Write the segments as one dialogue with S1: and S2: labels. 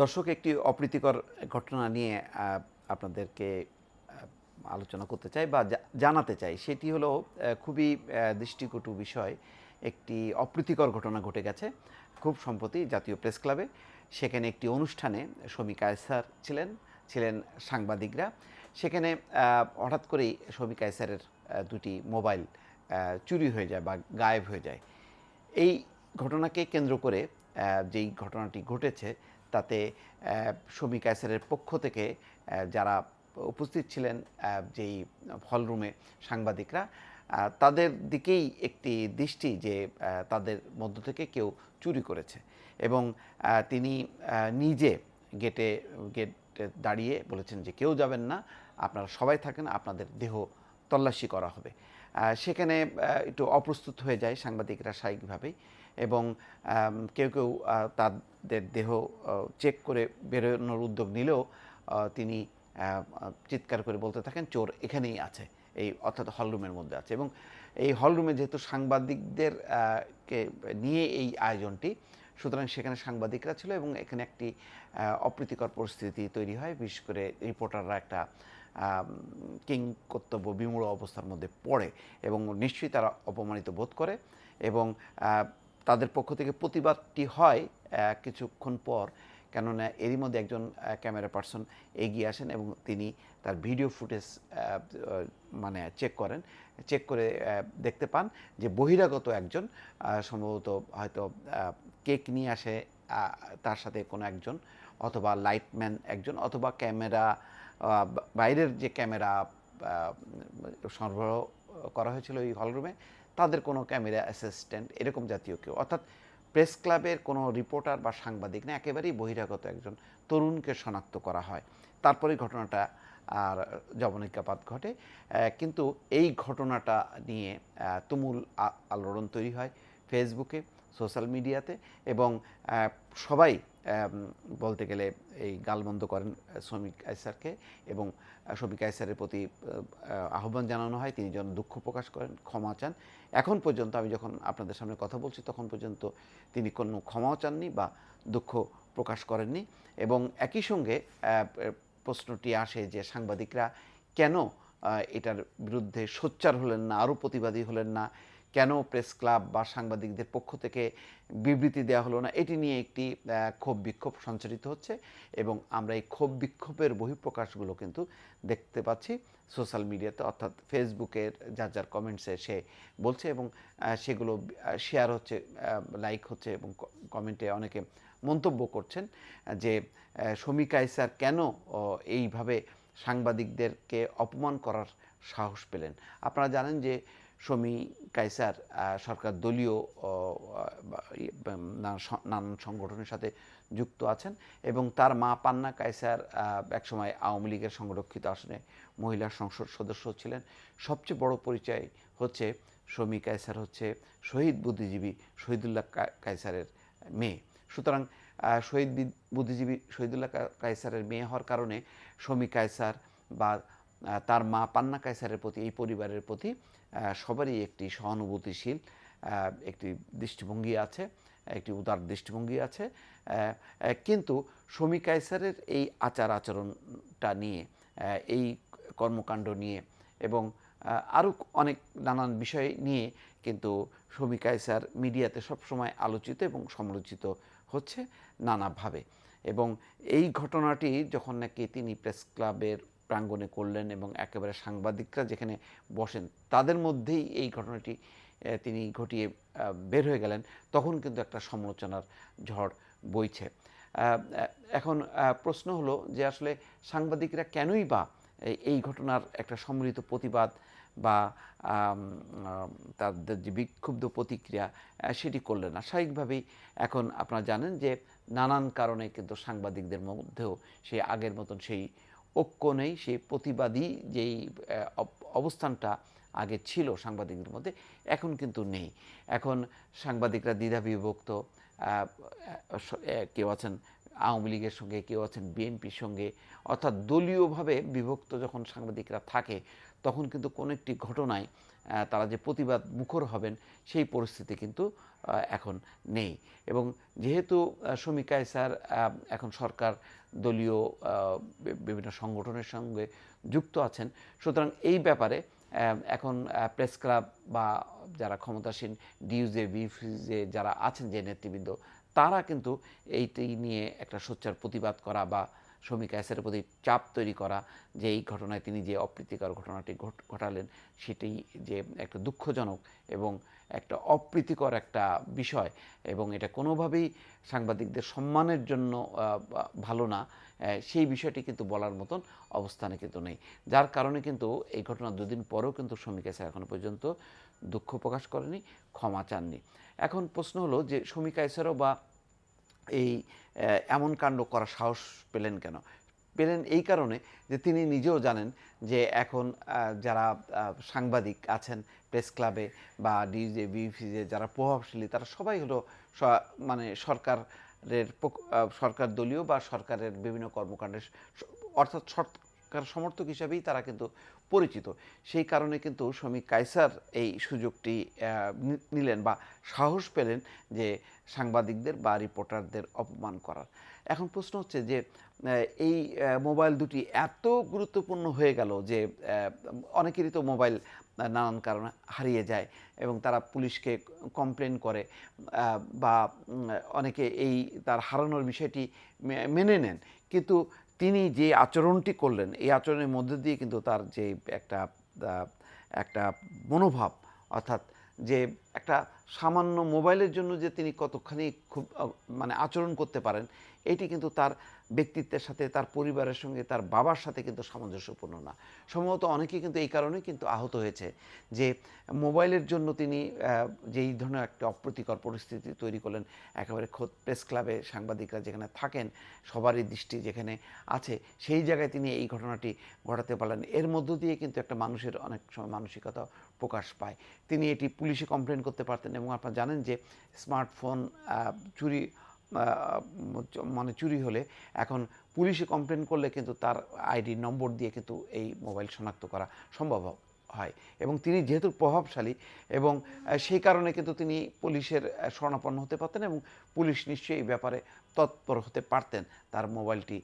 S1: দর্শক, একটি অপ্রীতিকর ঘটনা নিয়ে আপনাদেরকে আলোচনা করতে চাই বা জানাতে চাই। সেটি হলো খুবই দৃষ্টিকটু বিষয়। একটি অপ্রীতিকর ঘটনা ঘটে গেছে, খুব সম্প্রতি জাতীয় প্রেস ক্লাবে। সেখানে একটি অনুষ্ঠানে শমী কায়সার ছিলেন ছিলেন সাংবাদিকরা। সেখানে হঠাৎ করেই শমী কায়সারের দুটি মোবাইল চুরি হয়ে যায় বা গায়েব হয়ে যায়। এই ঘটনাকে কেন্দ্র করে যেই ঘটনাটি ঘটেছে তাতে আহ, শমী কায়সারের পক্ষ থেকে যারা উপস্থিত ছিলেন যেই হলরুমে সাংবাদিকরা তাদের দিকেই একটি দৃষ্টি যে তাদের মধ্য থেকে কেউ চুরি করেছে। এবং তিনি নিজে গেটে গেটে দাঁড়িয়ে বলেছেন যে কেউ যাবেন না আপনারা সবাই থাকেন আপনাদের দেহ তল্লাশি করা হবে। সেখানে একটু অপ্রস্তুত হয়ে যায় সাংবাদিকরা স্বাভাবিকভাবেই এবং কেউ কেউ তাদের দেহ চেক করে বেরোনোর উদ্যোগ নিলেও তিনি চিৎকার করে বলতে থাকেন, চোর এখানেই আছে। এই অর্থাৎ হলরুমের মধ্যে আছে এবং এই হলরুমে যেহেতু সাংবাদিকদের কে, নিয়ে এই আয়োজনটি, সুতরাং সেখানে সাংবাদিকরা ছিল এবং এখানে একটি অপ্রীতিকর পরিস্থিতি তৈরি হয়। বিশেষ করে রিপোর্টাররা একটা কিং কর্তব্য বিমূঢ় অবস্থার মধ্যে পড়ে এবং নিশ্চয়ই তারা অপমানিত বোধ করে এবং তাদের পক্ষ থেকে প্রতিবাদটি হয় কিছুক্ষণ পর। কেননা এরই মধ্যে একজন ক্যামেরা পার্সন এগিয়ে আসেন এবং তিনি তার ভিডিও ফুটেজ মানে চেক করেন। চেক করে দেখতে পান যে বহিরাগত একজন সম্ভবত হয়তো কেক নিয়ে আসে তার সাথে কোনো একজন অথবা লাইটম্যান একজন অথবা ক্যামেরা বাইরের যে ক্যামেরা সরবরাহ করা হয়েছিল এই হলরুমে তাদের কোনো ক্যামেরা অ্যাসিস্ট্যান্ট এরকম জাতীয় কেউ। অর্থাৎ প্রেস ক্লাবের কোনো রিপোর্টার বা সাংবাদিক না, একেবারেই বহিরাগত একজন তরুণকে শনাক্ত করা হয়। তারপরে ঘটনাটা আর জবনিকাপাত ঘটে। কিন্তু এই ঘটনাটা নিয়ে তুমুল আলোড়ন তৈরি হয় ফেসবুকে সোশ্যাল মিডিয়াতে এবং সবাই বলতে গেলে এই গালমন্দ করেন শ্রমিক আইসারকে এবং শ্রমিক আইসারের প্রতি আহ, আহ, আহ্বান জানানো হয় তিনি যেন দুঃখ প্রকাশ করেন ক্ষমা চান। এখন পর্যন্ত আমি যখন আপনাদের সামনে কথা বলছি তখন পর্যন্ত তিনি কোনো ক্ষমাও চাননি বা দুঃখ প্রকাশ করেননি। এবং একই সঙ্গে প্রশ্নটি আসে যে সাংবাদিকরা কেন এটার বিরুদ্ধে সোচ্চার হলেন না, আরও প্রতিবাদী হলেন না। কেন প্রেস ক্লাব বা সাংবাদিকদের পক্ষ থেকে বিবৃতি দেওয়া হলো না? এটি নিয়ে একটি ক্ষোভ বিক্ষোভ সঞ্চারিত হচ্ছে এবং আমরা এই ক্ষোভ বিক্ষোভের বহিঃপ্রকাশগুলো কিন্তু দেখতে পাচ্ছি সোশ্যাল মিডিয়াতে। অর্থাৎ ফেসবুকের যার যার কমেন্টসে সে বলছে এবং সেগুলো শেয়ার হচ্ছে লাইক হচ্ছে এবং কমেন্টে অনেকে মন্তব্য করছেন যে শমী কায়সার কেন এইভাবে সাংবাদিকদেরকে অপমান করার সাহস পেলেন। আপনারা জানেন যে শমী কায়সার আহ, সরকার দলীয় নানান সংগঠনের সাথে যুক্ত আছেন এবং তার মা পান্না কায়সার আহ, একসময় আওয়ামী লীগের সংরক্ষিত আসনে মহিলা সংসদ সদস্য ছিলেন। সবচেয়ে বড় পরিচয় হচ্ছে শমী কায়সার হচ্ছে শহীদ বুদ্ধিজীবী শহীদুল্লাহ কায়সারের মেয়ে। সুতরাং শহীদ বুদ্ধিজীবী শহীদুল্লাহ কায়সারের মেয়ে হওয়ার কারণে শমী কায়সার বা তার মা পান্না কায়সারের প্রতি, এই পরিবারের প্রতি সবারই একটি সহানুভূতিশীল একটি দৃষ্টিভঙ্গি আছে, একটি উদার দৃষ্টিভঙ্গি আছে কিন্তু শমী কায়সারের এই আচার আচরণটা নিয়ে এই কর্মকাণ্ড নিয়ে এবং আরও অনেক নানান বিষয় নিয়ে কিন্তু শমী কায়সার মিডিয়াতে সবসময় আলোচিত এবং সমালোচিত হচ্ছে নানাভাবে। এবং এই ঘটনাটি যখন নাকি তিনি প্রেস ক্লাবের প্রাঙ্গণে করলেন এবং একেবারে সাংবাদিকরা যেখানে বসেন, তাদের মধ্যেই এই ঘটনাটি তিনি ঘটিয়ে বের হয়ে গেলেন, তখন কিন্তু একটা সমালোচনার ঝড় বইছে। এখন প্রশ্ন হলো যে আসলে সাংবাদিকরা কেনই বা এই- ঘটনার একটা সম্মিলিত প্রতিবাদ বা তাদের যে বিক্ষুব্ধ প্রতিক্রিয়া সেটি করলেন না। স্বাভাবিকভাবেই এখন আপনারা জানেন যে নানান কারণে কিন্তু সাংবাদিকদের মধ্যেও সেই আগের মতন সেই ঐক্য নেই, সেই প্রতিবাদী যেই অব- অবস্থানটা আগে ছিল সাংবাদিকদের মধ্যে, এখন কিন্তু নেই। এখন সাংবাদিকরা দ্বিধা বিভক্ত কেউ আছেন আওয়ামী লীগের সঙ্গে, কেউ আছেন বিএনপির সঙ্গে, অর্থাৎ দলীয়ভাবে বিভক্ত যখন সাংবাদিকরা থাকে, তখন কিন্তু কোনো একটি ঘটনায় তারা যে প্রতিবাদ মুখর হবেন, সেই পরিস্থিতি কিন্তু এখন নেই। এবং যেহেতু শমিকা স্যার এখন সরকার, দলীয় বিভিন্ন সংগঠনের সঙ্গে যুক্ত আছেন, সুতরাং এই ব্যাপারে এখন প্রেস ক্লাব বা যারা ক্ষমতাসীন ডিউজে বিফিজে যারা আছেন যে নেতৃবৃন্দ তারা কিন্তু এইটি নিয়ে একটা সোচ্চার প্রতিবাদ করা বা শ্রমিক এসের প্রতি চাপ তৈরি করা যে এই ঘটনায় তিনি যে অপ্রীতিকর ঘটনাটি ঘট- ঘটালেন সেটি যে একটা দুঃখজনক এবং একটা অপ্রীতিকর একটা বিষয় এবং এটা কোনোভাবেই সাংবাদিকদের সম্মানের জন্য ভালো না সেই বিষয়টি কিন্তু বলার মতন অবস্থানে কিন্তু নেই। যার কারণে কিন্তু এই ঘটনা দুদিন পরেও কিন্তু শ্রমিক এসে এখনও পর্যন্ত দুঃখ প্রকাশ করেনি, ক্ষমা চাননি। এখন প্রশ্ন হলো যে শ্রমিক আইসারও বা এই এমন কাণ্ড করার সাহস পেলেন কেন? পেলেন এই কারণে যে তিনি নিজেও জানেন যে এখন যারা সাংবাদিক আছেন প্রেস ক্লাবে বা ডিজে বিফিজে যারা প্রভাবশালী, তারা সবাই হলো মানে সরকারের সরকার দলীয় বা সরকারের বিভিন্ন কর্মকাণ্ডের অর্থাৎ সরকার সমর্থক হিসাবেই তারা কিন্তু পরিচিত। সেই কারণে কিন্তু শ্রমিক কাইসার এই সুযোগটি নিলেন বা সাহস পেলেন যে সাংবাদিকদের বা রিপোর্টারদের অপমান করার। এখন প্রশ্ন হচ্ছে যে এই মোবাইল দুটি এত গুরুত্বপূর্ণ হয়ে গেল যে অনেকেরই তো মোবাইল নানান কারণে হারিয়ে যায় এবং তারা পুলিশকে কমপ্লেন করে বা অনেকে এই তার হারানোর বিষয়টি মেনে নেন। কিন্তু তিনি যে আচরণটি করলেন, এই আচরণের মধ্যে দিয়ে কিন্তু তার যে একটা একটা মনোভাব, অর্থাৎ যে একটা সামান্য মোবাইলের জন্য যে তিনি কতখানি খুব মানে আচরণ করতে পারেন এটি কিন্তু তার ব্যক্তিত্বের সাথে, তার পরিবারের সঙ্গে, তার বাবার সাথে কিন্তু সামঞ্জস্যপূর্ণ না। সম্ভবত অনেকেই কিন্তু এই কারণে কিন্তু আহত হয়েছে যে মোবাইলের জন্য তিনি যেই ধরনের একটা অপ্রীতিকর পরিস্থিতি তৈরি করলেন, একেবারে খোদ প্রেস ক্লাবে সাংবাদিকরা যেখানে থাকেন, সবারই দৃষ্টি যেখানে আছে, সেই জায়গায় তিনি এই ঘটনাটি ঘটাতে পারলেন। এর মধ্য দিয়ে কিন্তু একটা মানুষের অনেক সময় মানসিকতা প্রকাশ পায়। তিনি এটি পুলিশে কমপ্লেন করতে পারতেন এবং আপনারা জানেন যে স্মার্টফোন চুরি মানে চুরি হলে এখন পুলিশে কমপ্লেন করলে কিন্তু তার আইডি নম্বর দিয়ে কিন্তু এই মোবাইল শনাক্ত করা সম্ভব হয়। এবং তিনি যেহেতু প্রভাবশালী এবং সেই কারণে কিন্তু তিনি পুলিশের আহ, শরণাপন্ন হতে পারতেন এবং পুলিশ নিশ্চয়ই এই ব্যাপারে তৎপর হতে পারতেন তার মোবাইলটি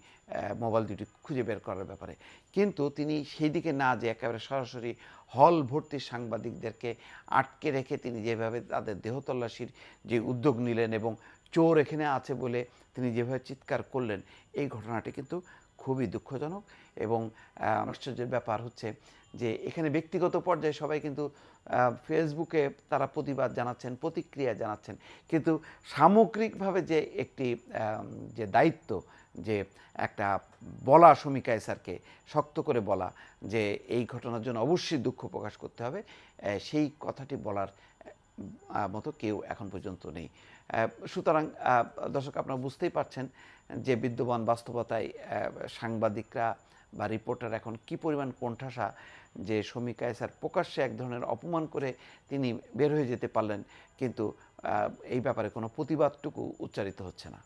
S1: মোবাইল দুটি খুঁজে বের করার ব্যাপারে। কিন্তু তিনি সেই দিকে না যে একেবারে সরাসরি হল ভর্তি সাংবাদিকদেরকে আটকে রেখে তিনি যেভাবে তাদের দেহ তল্লাশির যে উদ্যোগ নিলেন এবং চোর এখানে আছে বলে তিনি যেভাবে চিৎকার করলেন, এই ঘটনাটি কিন্তু খুবই দুঃখজনক এবং আশ্চর্যের ব্যাপার হচ্ছে যে এখানে ব্যক্তিগত পর্যায়ে সবাই কিন্তু ফেসবুকে তারা প্রতিবাদ জানাচ্ছেন, প্রতিক্রিয়া জানাচ্ছেন। কিন্তু সামগ্রিকভাবে যে একটি যে দায়িত্ব, যে একটা বলা শমিকা স্যারকে শক্ত করে বলা যে এই ঘটনার জন্য অবশ্যই দুঃখ প্রকাশ করতে হবে সেই কথাটি বলার মতো কেউ এখন পর্যন্ত নেই। সুতরাং দর্শক আপনারা বুঝতেই পারছেন যে বিদ্যমান বাস্তবতায় সাংবাদিকরা বা রিপোর্টার এখন কি পরিমাণ কোণঠাসা যে শমিকা স্যার প্রকাশ্যে এক ধরনের অপমান করে তিনি বের হয়ে যেতে পারলেন, কিন্তু এই ব্যাপারে কোনো প্রতিবাদটুকু উচ্চারিত হচ্ছে না।